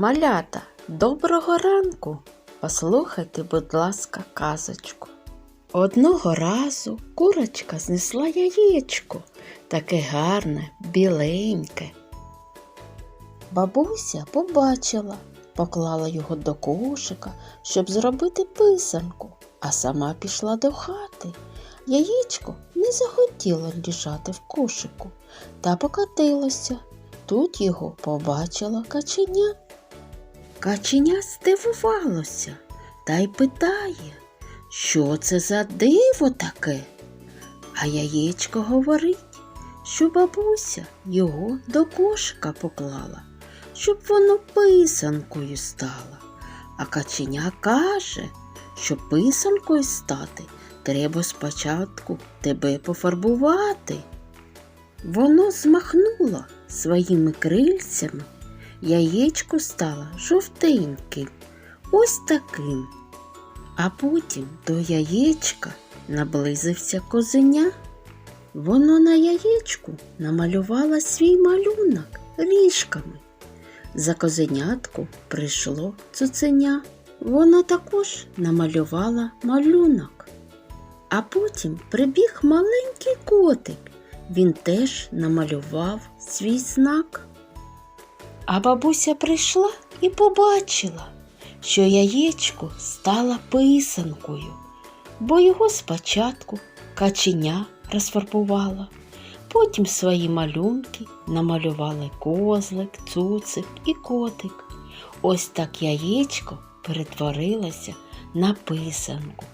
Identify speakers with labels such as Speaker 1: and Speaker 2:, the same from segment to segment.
Speaker 1: Малята, доброго ранку! Послухайте, будь ласка, казочку. Одного разу курочка знесла яєчко, таке гарне, біленьке. Бабуся побачила, поклала його до кошика, щоб зробити писанку, а сама пішла до хати. Яєчко не захотіло лежати в кошику та покатилося. Тут його побачила каченя. Каченя здивувалося та й питає, що це за диво таке? А яєчко говорить, що бабуся його до кошика поклала, щоб воно писанкою стало. А каченя каже, щоб писанкою стати, треба спочатку тебе пофарбувати. Воно змахнуло своїми крильцями, яєчко стало жовтеньким, ось таким. А потім до яєчка наблизився козеня. Воно на яєчку намалювало свій малюнок ріжками. За козенятку прийшло цуценя. Воно також намалювало малюнок. А потім прибіг маленький котик. Він теж намалював свій знак. А бабуся прийшла і побачила, що яєчко стало писанкою, бо його спочатку каченя розфарбувала, потім свої малюнки намалювали козлик, цуцик і котик. Ось так яєчко перетворилося на писанку.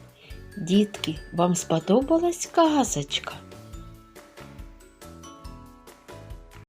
Speaker 1: Дітки, вам сподобалась казочка?